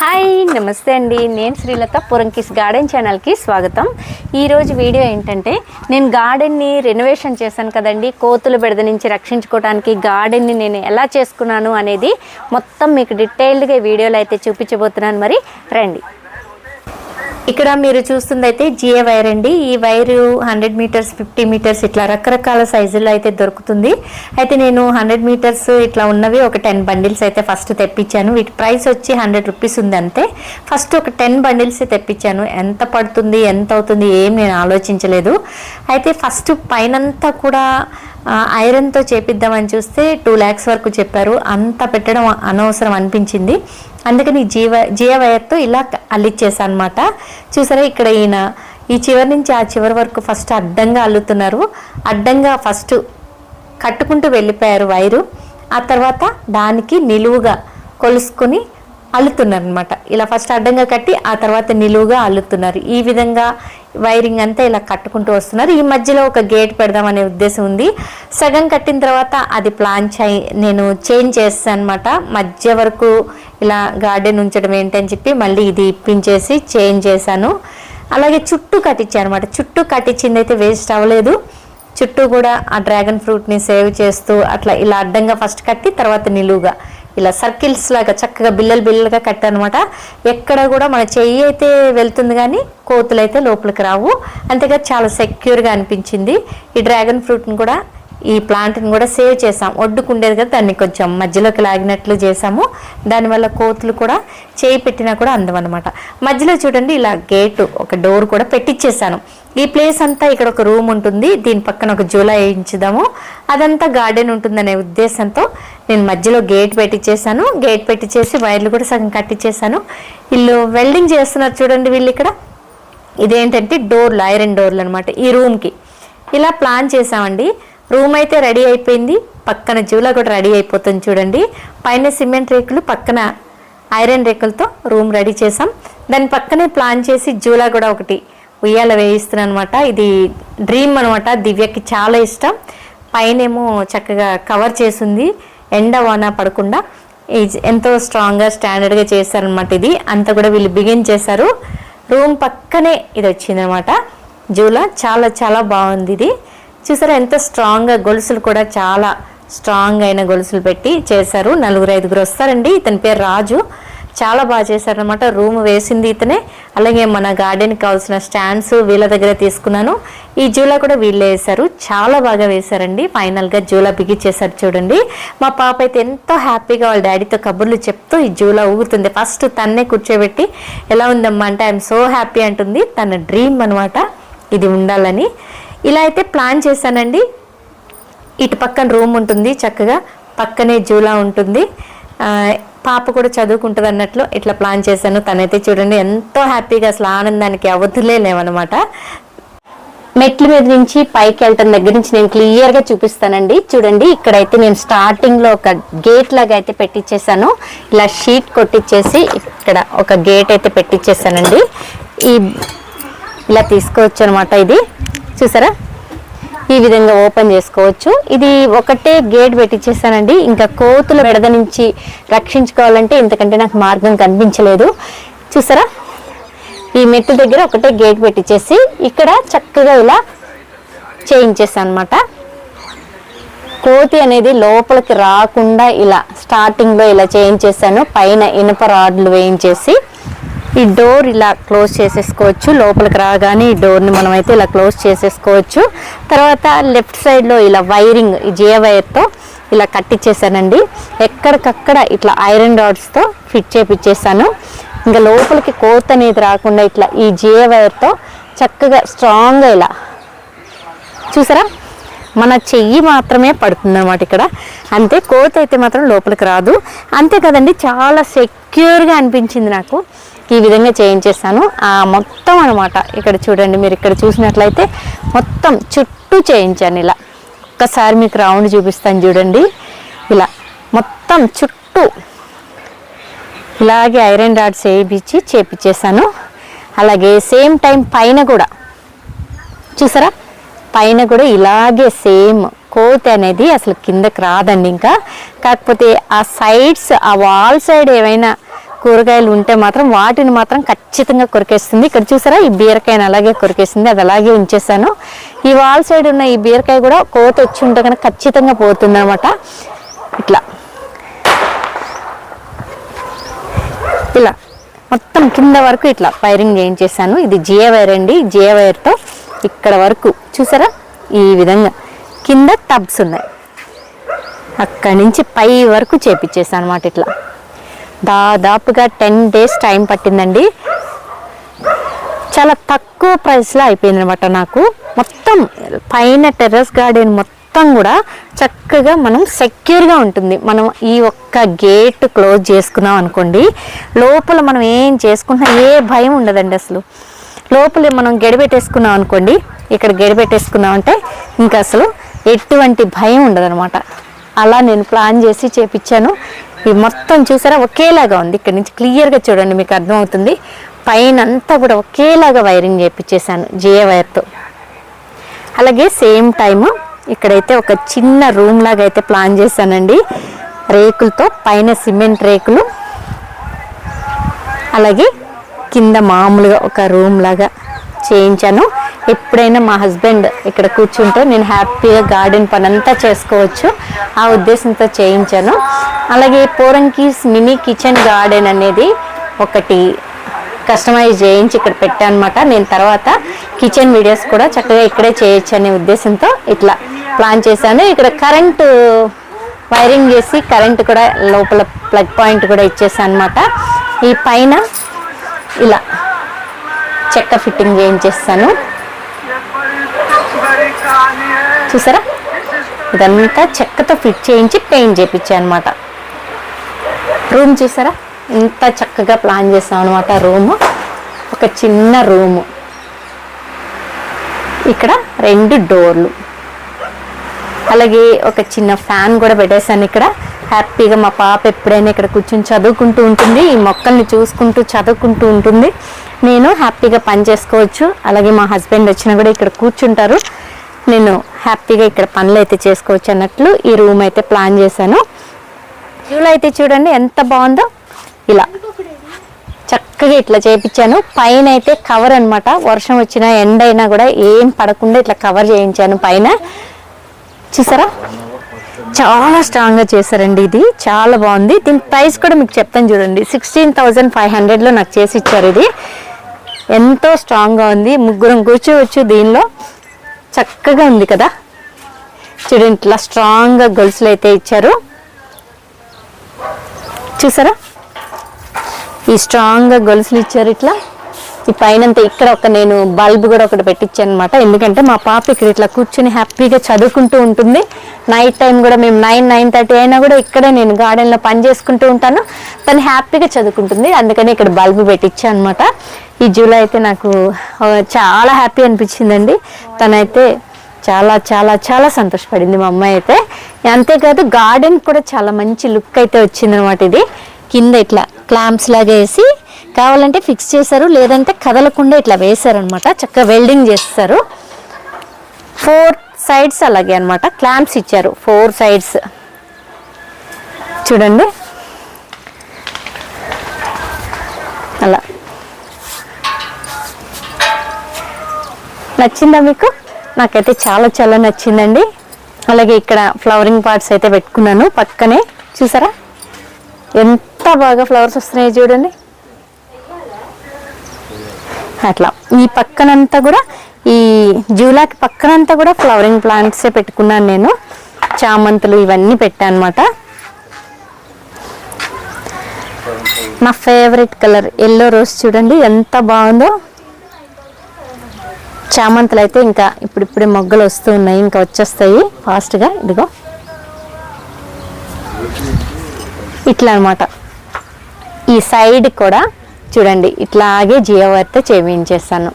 Hi నమస్తే అండి. నేను శ్రీలత పురంకిస్ గార్డెన్ ఛానల్కి స్వాగతం. ఈరోజు వీడియో ఏంటంటే నేను గార్డెన్ని రెనోవేషన్ చేశాను కదండి. కోతుల బెడద నుంచి రక్షించుకోవడానికి గార్డెన్ని నేను ఎలా చేసుకున్నాను అనేది మొత్తం మీకు డీటెయిల్డ్గా వీడియోలో అయితే చూపించబోతున్నాను. మరి రండి. ఇక్కడ మీరు చూస్తుంది అయితే జిఏ వైర్ అండి. ఈ wire hundred metres fifty metres ఇట్లా రకరకాల సైజుల్లో అయితే దొరుకుతుంది. అయితే నేను హండ్రెడ్ మీటర్స్ ఇట్లా ఉన్నవి ఒక టెన్ బండిల్స్ అయితే ఫస్ట్ తెప్పించాను. వీటి ప్రైస్ వచ్చి హండ్రెడ్ రూపీస్ ఉంది అంతే. ఫస్ట్ ఒక టెన్ బండిల్స్ తెప్పించాను. ఎంత పడుతుంది ఎంత అవుతుంది ఏం నేను ఆలోచించలేదు. అయితే ఫస్ట్ పైనంతా కూడా ఐరన్తో చేపిద్దామని చూస్తే టూ ల్యాక్స్ వరకు చెప్పారు. అంత పెట్టడం అనవసరం అనిపించింది. అందుకని జీవ జియో వైర్తో ఇలా అల్లిచ్చేసాను అనమాట చూసారా ఇక్కడ ఈయన ఈ చివరి నుంచి ఆ చివరి వరకు ఫస్ట్ అడ్డంగా అల్లుతున్నారు. అడ్డంగా ఫస్ట్ కట్టుకుంటూ వెళ్ళిపోయారు వైరు. ఆ తర్వాత దానికి నిలువుగా కొలుసుకొని అల్లుతున్నారు అనమాట ఇలా ఫస్ట్ అడ్డంగా కట్టి ఆ తర్వాత నిలువుగా అల్లుతున్నారు. ఈ విధంగా వైరింగ్ అంతా ఇలా కట్టుకుంటూ వస్తున్నారు. ఈ మధ్యలో ఒక గేట్ పెడదామనే ఉద్దేశం ఉంది. సగం కట్టిన తర్వాత అది ప్లాన్ చే నేను చేంజ్ చేస్తాను అనమాట మధ్య వరకు ఇలా గార్డెన్ ఉంచడం ఏంటని చెప్పి మళ్ళీ ఇది ఇప్పించేసి చేంజ్ చేశాను. అలాగే చుట్టూ కట్టించాను అనమాట చుట్టూ కట్టించింది అయితే వేస్ట్ అవ్వలేదు. చుట్టూ కూడా ఆ డ్రాగన్ ఫ్రూట్ని సేవ్ చేస్తూ అట్లా ఇలా అడ్డంగా ఫస్ట్ కట్టి తర్వాత నిలువుగా. ఇలా సర్కిల్స్ లాగా చక్కగా బిల్లలు బిల్లలుగా కట్టనమాట ఎక్కడ కూడా మన చెయ్యి అయితే వెళ్తుంది కానీ కోతులు అయితే లోపలికి రావు. అంతేగా చాలా సెక్యూర్గా అనిపించింది. ఈ డ్రాగన్ ఫ్రూట్ని కూడా ఈ ప్లాంట్ని కూడా సేవ్ చేసాం ఒడ్డుకుండేది కదా దాన్ని కొంచెం మధ్యలోకి లాగినట్లు చేసాము దానివల్ల కోతులు కూడా చేయి పెట్టినా కూడా అందమన్నమాట మధ్యలో చూడండి ఇలా గేటు ఒక డోర్ కూడా పెట్టించేసాను ఈ ప్లేస్ అంతా ఇక్కడ ఒక రూమ్ ఉంటుంది. దీని పక్కన ఒక జూలా వేయించుదాము. అదంతా గార్డెన్ ఉంటుందనే ఉద్దేశంతో నేను మధ్యలో గేట్ పెట్టించేసాను గేట్ పెట్టించేసి వైర్లు కూడా సగం కట్టించేసాను వీళ్ళు వెల్డింగ్ చేస్తున్నారు చూడండి వీళ్ళు ఇక్కడ. ఇదేంటంటే డోర్లు ఐరన్ డోర్లు అనమాట ఈ రూమ్కి. ఇలా ప్లాన్ చేసామండి రూమ్ అయితే రెడీ అయిపోయింది. పక్కన జూలా కూడా రెడీ అయిపోతుంది చూడండి. పైన సిమెంట్ రేకులు పక్కన ఐరన్ రేకులతో రూమ్ రెడీ చేసాం దాని పక్కనే ప్లాన్ చేసి జూలా కూడా ఒకటి ఉయ్యాల వేయిస్తున్నాను అనమాట ఇది డ్రీమ్ అనమాట దివ్యకి చాలా ఇష్టం. పైనేమో చక్కగా కవర్ చేసింది. ఎండ వాన పడకుండా ఎంతో స్ట్రాంగ్గా స్టాండర్డ్గా చేశారనమాట ఇది. అంతా కూడా వీళ్ళు బిగిన్ చేశారు. రూమ్ పక్కనే ఇది వచ్చిందనమాట జూలా చాలా చాలా బాగుంది ఇది. చూసారా ఎంత స్ట్రాంగ్గా గొలుసులు కూడా చాలా స్ట్రాంగ్ అయిన గొలుసులు పెట్టి చేశారు. నలుగురు ఐదుగురు వస్తారండి. ఇతని పేరు రాజు. చాలా బాగా చేశారనమాట రూమ్ వేసింది ఇతనే. అలాగే మన గార్డెన్కి కావాల్సిన స్టాండ్స్ వీళ్ళ దగ్గర తీసుకున్నాను. ఈ జూలా కూడా వీళ్ళే వేశారు. చాలా బాగా వేశారండి. ఫైనల్గా జూలా బిగించేశారు చూడండి. మా పాప అయితే ఎంతో హ్యాపీగా వాళ్ళ డాడీతో కబుర్లు చెప్తూ ఈ జూలా ఊగుతుంది. ఫస్ట్ తన్నే కూర్చోబెట్టి ఎలా ఉందమ్మా? అంటే ఐఎమ్ సో హ్యాపీ అంటుంది. తన డ్రీమ్ అనమాట ఇది ఉండాలని. ఇలా అయితే ప్లాన్ చేశానండి. ఇటు పక్కన రూమ్ ఉంటుంది చక్కగా పక్కనే జూలా ఉంటుంది. పాప కూడా చదువుకుంటుంది అన్నట్లు ఇట్లా ప్లాన్ చేశాను. తనైతే చూడండి ఎంతో హ్యాపీగా అసలు ఆనందానికి అవధులే మెట్ల మీద నుంచి పైకి వెళ్ళటం దగ్గర నుంచి నేను క్లియర్గా చూపిస్తానండి. చూడండి ఇక్కడైతే నేను స్టార్టింగ్లో ఒక గేట్ లాగా అయితే పెట్టించేసాను ఇలా షీట్ కొట్టించేసి ఇక్కడ ఒక గేట్ అయితే పెట్టించేసానండి ఈ ఇలా తీసుకోవచ్చు అనమాట ఇది. చూసారా? ఈ విధంగా ఓపెన్ చేసుకోవచ్చు. ఇది ఒకటే గేట్ పెట్టించేసానండి ఇంకా కోతుల విడద నుంచి రక్షించుకోవాలంటే ఇంతకంటే నాకు మార్గం కనిపించలేదు. చూసారా? ఈ మెట్టు దగ్గర ఒకటే గేట్ పెట్టించేసి ఇక్కడ చక్కగా ఇలా చేయించేసాను అనమాట కోతి అనేది లోపలికి రాకుండా ఇలా స్టార్టింగ్లో ఇలా చేయించేసాను. పైన ఇనుప రాడ్లు వేయించేసి ఈ డోర్ ఇలా క్లోజ్ చేసేసుకోవచ్చు. లోపలికి రాగానే ఈ డోర్ని మనం అయితే ఇలా క్లోజ్ చేసేసుకోవచ్చు. తర్వాత లెఫ్ట్ సైడ్లో ఇలా వైరింగ్ జియ వైర్తో ఇలా కట్టించేసానండి ఎక్కడికక్కడ ఇట్లా ఐరన్ రాడ్స్తో ఫిట్ చేపిచ్చేసాను. ఇంకా లోపలికి కోత అనేది రాకుండా ఇట్లా ఈ జియో వైర్తో చక్కగా స్ట్రాంగ్గా ఇలా. చూసారా? మన చెయ్యి మాత్రమే పడుతుంది అనమాట ఇక్కడ. అంతే కోత అయితే మాత్రం లోపలికి రాదు. అంతే కదండి చాలా సెక్యూర్గా అనిపించింది నాకు. ఈ విధంగా చేయించేస్తాను. ఆ మొత్తం అనమాట ఇక్కడ చూడండి మీరు ఇక్కడ చూసినట్లయితే మొత్తం చుట్టూ చేయించాను ఇలా. ఒక్కసారి మీకు రౌండ్ చూపిస్తాను చూడండి. ఇలా మొత్తం చుట్టూ ఇలాగే ఐరన్ రాడ్స్ వేయించి చేపించేసాను అలాగే సేమ్ టైం పైన కూడా చూసారా? పైన కూడా ఇలాగే సేమ్ కోతి అనేది అసలు కిందకి రాదండి ఇంకా. కాకపోతే ఆ సైడ్స్ ఆ వాల్ సైడ్ ఏమైనా కూరగాయలు ఉంటే మాత్రం వాటిని మాత్రం ఖచ్చితంగా కొరికేస్తుంది. ఇక్కడ చూసారా? ఈ బీరకాయని అలాగే కొరికేసింది. అది అలాగే ఉంచేసాను. ఈ వాల్ సైడ్ ఉన్న ఈ బీరకాయ కూడా కోత వచ్చి ఉంటే కనుక ఖచ్చితంగా పోతుంది ఇట్లా. ఇలా. మొత్తం కింద వరకు ఇట్లా వైరింగ్ చేయించేసాను. ఇది జియో వైర్ అండి. జియో వైర్తో ఇక్కడ వరకు చూసారా? ఈ విధంగా. కింద టబ్స్ ఉన్నాయి. అక్కడి నుంచి పై వరకు చేపించేసాను అనమాట ఇట్లా. దాదాపుగా టెన్ డేస్ టైం పట్టిందండి. చాలా తక్కువ ప్రైస్లో అయిపోయింది అనమాట నాకు. మొత్తం పైన టెర్రస్ గార్డెన్ మొత్తం కూడా చక్కగా మనం సెక్యూర్గా ఉంటుంది. మనం ఈ ఒక్క గేట్ క్లోజ్ చేసుకున్నాం అనుకోండి లోపల మనం ఏం చేసుకున్నా ఏ భయం ఉండదండి అసలు. లోపల మనం గడిపెట్టేసుకున్నాం అనుకోండి ఇక్కడ గడిపెట్టేసుకున్నాం అంటే ఇంకా అసలు ఎటువంటి భయం ఉండదనమాట అలా నేను ప్లాన్ చేసి చేపించాను. ఇది మొత్తం చూసారా? ఒకేలాగా ఉంది. ఇక్కడ నుంచి క్లియర్గా చూడండి మీకు అర్థమవుతుంది. పైన అంతా కూడా ఒకేలాగా వైరింగ్ చేయించేసాను జియో వైర్తో అలాగే సేమ్ టైము ఇక్కడైతే ఒక చిన్న రూమ్ లాగా అయితే ప్లాన్ చేశానండి. రేకులతో పైన సిమెంట్ రేకులు. అలాగే కింద మామూలుగా ఒక రూమ్ లాగా చేయించాను. ఎప్పుడైనా మా హస్బెండ్ ఇక్కడ కూర్చుంటే నేను హ్యాపీగా గార్డెన్ పని అంతా చేసుకోవచ్చు. ఆ ఉద్దేశంతో చేయించాను. అలాగే పోరంకీస్ మినీ కిచెన్ గార్డెన్ అనేది ఒకటి కస్టమైజ్ చేయించి ఇక్కడ పెట్టాను అనమాట నేను తర్వాత కిచెన్ వీడియోస్ కూడా చక్కగా ఇక్కడే చేయొచ్చు అనే ఉద్దేశంతో ఇట్లా ప్లాన్ చేశాను. ఇక్కడ కరెంటు వైరింగ్ చేసి కరెంట్ కూడా లోపల ప్లగ్ పాయింట్ కూడా ఇచ్చేసాను అనమాట ఈ పైన ఇలా చెక్క ఫిట్టింగ్ చేయించేస్తాను చూసారా? ఇదంతా చెక్కతో ఫిట్ చేయించి పెయింట్ చేయించాను అనమాట రూమ్ చూసారా? ఇంత చక్కగా ప్లాన్ చేస్తాం అనమాట రూము. ఒక చిన్న రూము. ఇక్కడ రెండు డోర్లు. అలాగే ఒక చిన్న ఫ్యాన్ కూడా పెట్టేశాను ఇక్కడ. హ్యాపీగా మా పాప ఎప్పుడైనా ఇక్కడ కూర్చొని చదువుకుంటూ ఉంటుంది. ఈ మొక్కల్ని చూసుకుంటూ చదువుకుంటూ ఉంటుంది. నేను హ్యాపీగా పని చేసుకోవచ్చు. అలాగే మా హస్బెండ్ వచ్చినా కూడా ఇక్కడ కూర్చుంటారు. నేను హ్యాపీగా ఇక్కడ పనులు అయితే చేసుకోవచ్చు అన్నట్లు ఈ రూమ్ అయితే ప్లాన్ చేశాను. వ్యూలో అయితే చూడండి ఎంత బాగుందో. ఇలా చక్కగా ఇట్లా చేయించాను పైన అయితే కవర్ అనమాట వర్షం వచ్చినా ఎండ అయినా కూడా ఏం పడకుండా ఇట్లా కవర్ చేయించాను పైన. చూసారా? చాలా స్ట్రాంగ్గా చేశారండి ఇది. చాలా బాగుంది. దీని ప్రైస్ కూడా మీకు చెప్తాను చూడండి. సిక్స్టీన్ థౌజండ్ ఫైవ్ హండ్రెడ్లో నాకు చేసి ఇచ్చారు ఇది. ఎంతో స్ట్రాంగ్గా ఉంది. ముగ్గురం కూర్చోవచ్చు దీనిలో. చక్కగా ఉంది కదా? చూడండి ఇట్లా స్ట్రాంగ్గా గొలుసులు అయితే ఇచ్చారు. చూసారా? ఈ స్ట్రాంగ్గా గొలుసులు ఇచ్చారు ఇట్లా. ఈ పైన ఇక్కడ ఒక నేను బల్బ్ కూడా ఒకటి పెట్టించాను అనమాట ఎందుకంటే మా పాప ఇక్కడ ఇట్లా కూర్చుని హ్యాపీగా చదువుకుంటూ ఉంటుంది. నైట్ టైం కూడా మేము నైన్ నైన్ థర్టీ అయినా కూడా ఇక్కడే నేను గార్డెన్లో పని చేసుకుంటూ ఉంటాను. తను హ్యాపీగా చదువుకుంటుంది. అందుకని ఇక్కడ బల్బ్ పెట్టించాను అనమాట ఈ జూలై అయితే నాకు చాలా హ్యాపీ అనిపించిందండి. తనైతే చాలా చాలా చాలా సంతోషపడింది మా అమ్మాయి అయితే. అంతేకాదు గార్డెన్ కూడా చాలా మంచి లుక్ అయితే వచ్చిందనమాట ఇది. కింద ఇట్లా క్లాంప్స్ లాగా వేసి కావాలంటే ఫిక్స్ చేశారు లేదంటే కదలకుండా ఇట్లా వేశారనమాట. చక్కగా వెల్డింగ్ చేస్తారు. ఫోర్ సైడ్స్ అలాగే అనమాట క్లాంప్స్ ఇచ్చారు. ఫోర్ సైడ్స్ చూడండి. అలా. నచ్చిందా మీకు? నాకైతే చాలా చాలా నచ్చిందండి. అలాగే ఇక్కడ ఫ్లవరింగ్ పార్ట్స్ అయితే పెట్టుకున్నాను పక్కనే. చూసారా? ఎంత బాగా ఫ్లవర్స్ వస్తున్నాయి చూడండి. అట్లా. ఈ పక్కనంతా కూడా ఈ జూలాకి పక్కనంతా కూడా ఫ్లవరింగ్ ప్లాంట్సే పెట్టుకున్నాను నేను. చామంతులు ఇవన్నీ పెట్టాను అనమాట నా ఫేవరెట్ కలర్ ఎల్లో రోజ్ చూడండి ఎంత బాగుందో. చామంతులు అయితే ఇంకా ఇప్పుడిప్పుడే మొగ్గలు వస్తూ ఉన్నాయి ఇంకా వచ్చేస్తాయి ఫాస్ట్గా. ఇదిగో. ఇట్లా అనమాట ఈ సైడ్ కూడా చూడండి ఇట్లాగే జీవవర్త చేయించేస్తాను.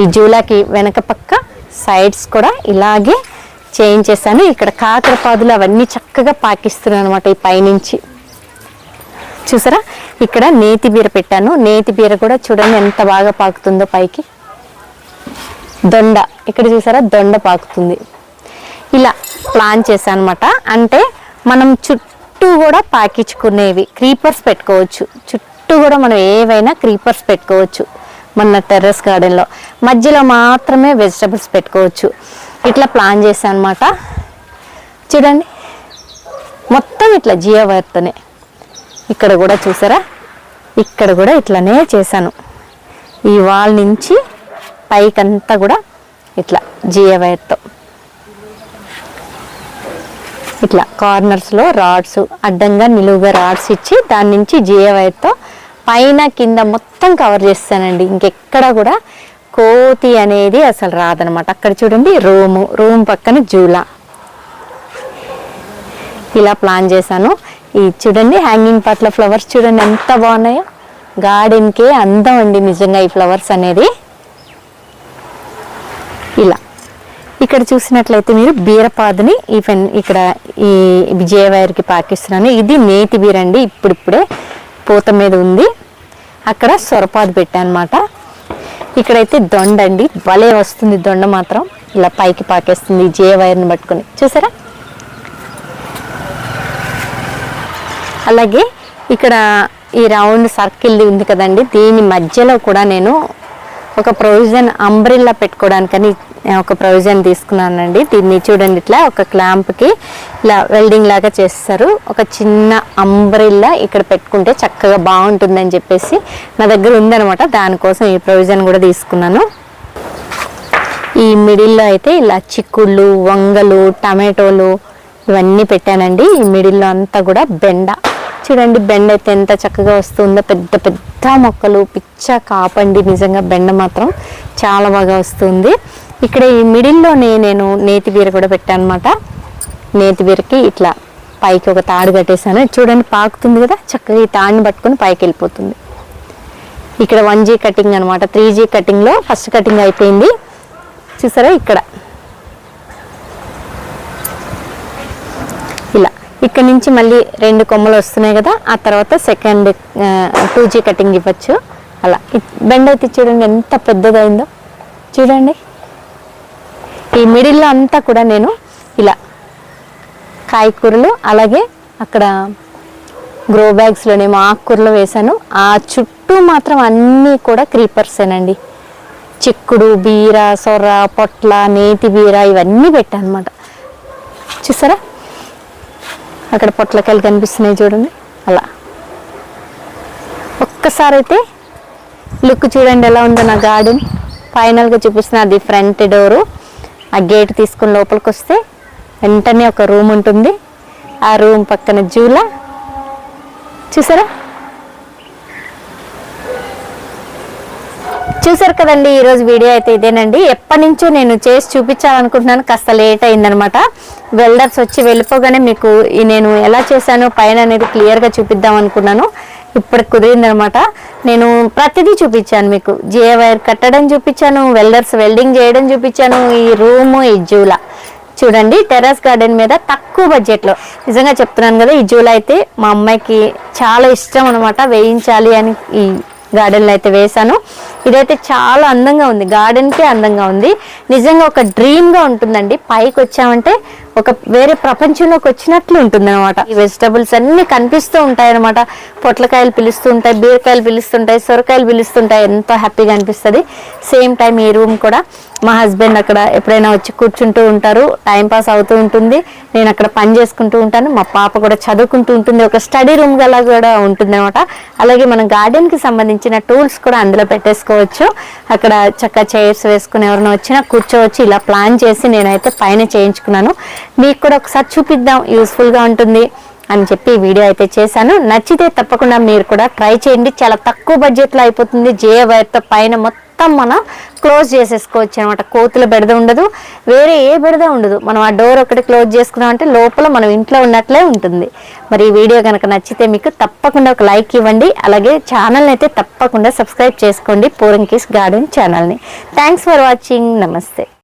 ఈ జూలాకి వెనక పక్క సైడ్స్ కూడా ఇలాగే చేయించేస్తాను. ఇక్కడ కాకరపాదులు అవన్నీ చక్కగా పాకిస్తున్నాను అనమాట ఈ పైనుంచి. చూసారా? ఇక్కడ నేతి బీర పెట్టాను. నేతి బీర కూడా చూడండి ఎంత బాగా పాకుతుందో పైకి. దొండ. ఇక్కడ చూసారా? దొండ పాకుతుంది. ఇలా ప్లాన్ చేశాను అనమాట అంటే మనం చుట్టూ కూడా పాకించుకునేవి. క్రీపర్స్ పెట్టుకోవచ్చు. చుట్టూ చుట్టూ కూడా మనం ఏవైనా క్రీపర్స్ పెట్టుకోవచ్చు. మన టెర్రస్ గార్డెన్లో మధ్యలో మాత్రమే వెజిటబుల్స్ పెట్టుకోవచ్చు. ఇట్లా ప్లాన్ చేశాను అనమాట చూడండి. మొత్తం ఇట్లా జియావైర్తోనే ఇక్కడ కూడా చూసారా? ఇక్కడ కూడా ఇట్లానే చేశాను. ఈ వాల్ నుంచి పైకంతా కూడా ఇట్లా జియోవైర్తో ఇట్లా కార్నర్స్లో రాడ్స్ అడ్డంగా నిలువుగా రాడ్స్ ఇచ్చి దాని నుంచి జియోవైర్తో వైర్తో పైన కింద మొత్తం కవర్ చేస్తానండి. ఇంకెక్కడ కూడా కోతి అనేది అసలు రాదనమాట. అక్కడ చూడండి రూము రూమ్ పక్కన జూలా. ఇలా ప్లాన్ చేశాను. ఈ చూడండి హ్యాంగింగ్ పట్ల ఫ్లవర్స్ చూడండి ఎంత బాగున్నాయో. గార్డెన్కే అందం అండి నిజంగా ఈ ఫ్లవర్స్ అనేది. ఇలా. ఇక్కడ చూసినట్లయితే మీరు బీరపాదుని ఈ ఇక్కడ ఈ విజయవాయర్కి పాకిస్తున్నాను. ఇది నేతి బీర్ అండి ఇప్పుడిప్పుడే. పూత మీద ఉంది. అక్కడ సొరపాదు పెట్టాను అనమాట ఇక్కడైతే దొండ అండి. భలే వస్తుంది దొండ మాత్రం. ఇలా పైకి పాకేస్తుంది జే వైర్ని పట్టుకొని. చూసారా? అలాగే ఇక్కడ ఈ రౌండ్ సర్కిల్ ఉంది కదండి. దీని మధ్యలో కూడా నేను ఒక ప్రొవిజన్ అంబ్రిల్లా పెట్టుకోవడానికని ఒక ప్రొవిజన్ తీసుకున్నానండి. దీన్ని చూడండి ఇట్లా ఒక క్లాంప్కి ఇలా వెల్డింగ్ లాగా చేస్తారు. ఒక చిన్న అంబ్రిల్లా ఇక్కడ పెట్టుకుంటే చక్కగా బాగుంటుందని చెప్పేసి నా దగ్గర ఉందనమాట దానికోసం ఈ ప్రొవిజన్ కూడా తీసుకున్నాను. ఈ మిడిల్లో అయితే ఇలా చిక్కుళ్ళు వంగలు టమాటోలు ఇవన్నీ పెట్టానండి. ఈ మిడిల్లో అంతా కూడా బెండ. చూడండి బెండ అయితే ఎంత చక్కగా వస్తుందో. పెద్ద పెద్ద మొక్కలు. పిచ్చ కాపండి. నిజంగా బెండ మాత్రం చాలా బాగా వస్తుంది. ఇక్కడ ఈ మిడిల్లోనే నేను నేతి బీర కూడా పెట్టాను అనమాట నేతి బీరకి ఇట్లా పైకి ఒక తాడు కట్టేశాను. చూడండి పాకుతుంది కదా చక్కగా ఈ తాడుని పట్టుకొని పైకి వెళ్ళిపోతుంది. ఇక్కడ వన్ జీ కటింగ్ అనమాట త్రీ జీ కటింగ్లో ఫస్ట్ కటింగ్ అయిపోయింది. చూసారా ఇక్కడ? ఇలా. ఇక్కడ నుంచి మళ్ళీ రెండు కొమ్మలు వస్తున్నాయి కదా ఆ తర్వాత సెకండ్ టూ జీ కటింగ్ ఇవ్వచ్చు. అలా. ఇ- అయితే చూడండి ఎంత పెద్దదైందో. చూడండి. ఈ మిడిల్లో అంతా కూడా నేను ఇలా కాయకూరలు అలాగే అక్కడ గ్రో బ్యాగ్స్లోనేమో ఆకుకూరలు వేశాను. ఆ చుట్టూ మాత్రం అన్నీ కూడా క్రీపర్సేనండి చిక్కుడు బీర సొర్ర పొట్ల నేతి బీర ఇవన్నీ పెట్టాను అనమాట చూసారా? అక్కడ పొట్లకాయలు కనిపిస్తున్నాయి చూడండి. అలా. ఒక్కసారి అయితే లుక్ చూడండి ఎలా ఉందో నా గార్డెన్. ఫైనల్గా చూపిస్తున్నా అది ఫ్రంట్ డోరు. ఆ గేట్ తీసుకుని లోపలికి వస్తే వెంటనే ఒక రూమ్ ఉంటుంది. ఆ రూమ్ పక్కన జూలా. చూసారా? చూసారు కదండి ఈరోజు వీడియో అయితే ఇదేనండి. ఎప్పటి నుంచో నేను చేసి చూపించాలనుకుంటున్నాను. కాస్త లేట్ అయిందనమాట. వెల్డర్స్ వచ్చి వెళ్ళిపోగానే మీకు నేను ఎలా చేశాను పైన అనేది క్లియర్గా చూపిద్దాం అనుకున్నాను ఇప్పుడు కుదిరిందనమాట. నేను ప్రతిదీ చూపించాను మీకు. జిఏ వైర్ కట్టడం చూపించాను వెల్డర్స్ వెల్డింగ్ చేయడం చూపించాను ఈ రూము ఈ జూలా. చూడండి టెర్రస్ గార్డెన్ మీద తక్కువ బడ్జెట్లో. నిజంగా చెప్తున్నాను కదా ఈ జూలా అయితే మా అమ్మాయికి చాలా ఇష్టం అనమాట. వేయించాలి అని ఈ గార్డెన్లో అయితే వేశాను. ఇదైతే చాలా అందంగా ఉంది. గార్డెన్కే అందంగా ఉంది. నిజంగా ఒక డ్రీమ్గా ఉంటుందండి. పైకి వచ్చామంటే ఒక వేరే ప్రపంచంలోకి వచ్చినట్లు ఉంటుంది అనమాట ఈ వెజిటబుల్స్ అన్ని కనిపిస్తూ ఉంటాయి అనమాట పొట్లకాయలు పిలుస్తూ ఉంటాయి బీరకాయలు పిలుస్తుంటాయి సొరకాయలు పిలుస్తుంటాయి ఎంతో హ్యాపీగా అనిపిస్తుంది. సేమ్ టైం ఈ రూమ్ కూడా మా హస్బెండ్ అక్కడ ఎప్పుడైనా వచ్చి కూర్చుంటూ ఉంటారు. టైం పాస్ అవుతూ ఉంటుంది. నేను అక్కడ పని చేసుకుంటూ ఉంటాను. మా పాప కూడా చదువుకుంటూ ఉంటుంది. ఒక స్టడీ రూమ్ గలా కూడా ఉంటుంది అనమాట అలాగే మనం గార్డెన్కి సంబంధించిన టూల్స్ కూడా అందులో పెట్టేసుకోవచ్చు. అక్కడ చక్కగా చైర్స్ వేసుకుని ఎవరైనా వచ్చినా కూర్చోవచ్చు. ఇలా ప్లాన్ చేసి నేనైతే పైన చేయించుకున్నాను. మీకు కూడా ఒకసారి చూపిద్దాం యూస్ఫుల్గా ఉంటుంది అని చెప్పి వీడియో అయితే చేశాను. నచ్చితే తప్పకుండా మీరు కూడా ట్రై చేయండి. చాలా తక్కువ బడ్జెట్లో అయిపోతుంది. జే వైర్తో పైన మొత్తం మనం క్లోజ్ చేసేసుకోవచ్చు అనమాట కోతుల బెడద ఉండదు వేరే ఏ బెడద ఉండదు. మనం ఆ డోర్ ఒకటి క్లోజ్ చేసుకున్నాం అంటే లోపల మనం ఇంట్లో ఉన్నట్లే ఉంటుంది. మరి ఈ వీడియో కనుక నచ్చితే మీకు తప్పకుండా ఒక లైక్ ఇవ్వండి. అలాగే ఛానల్ని అయితే తప్పకుండా సబ్స్క్రైబ్ చేసుకోండి. పూరంకీస్ గార్డెన్ ఛానల్ని థ్యాంక్స్ ఫర్ వాచింగ్ నమస్తే.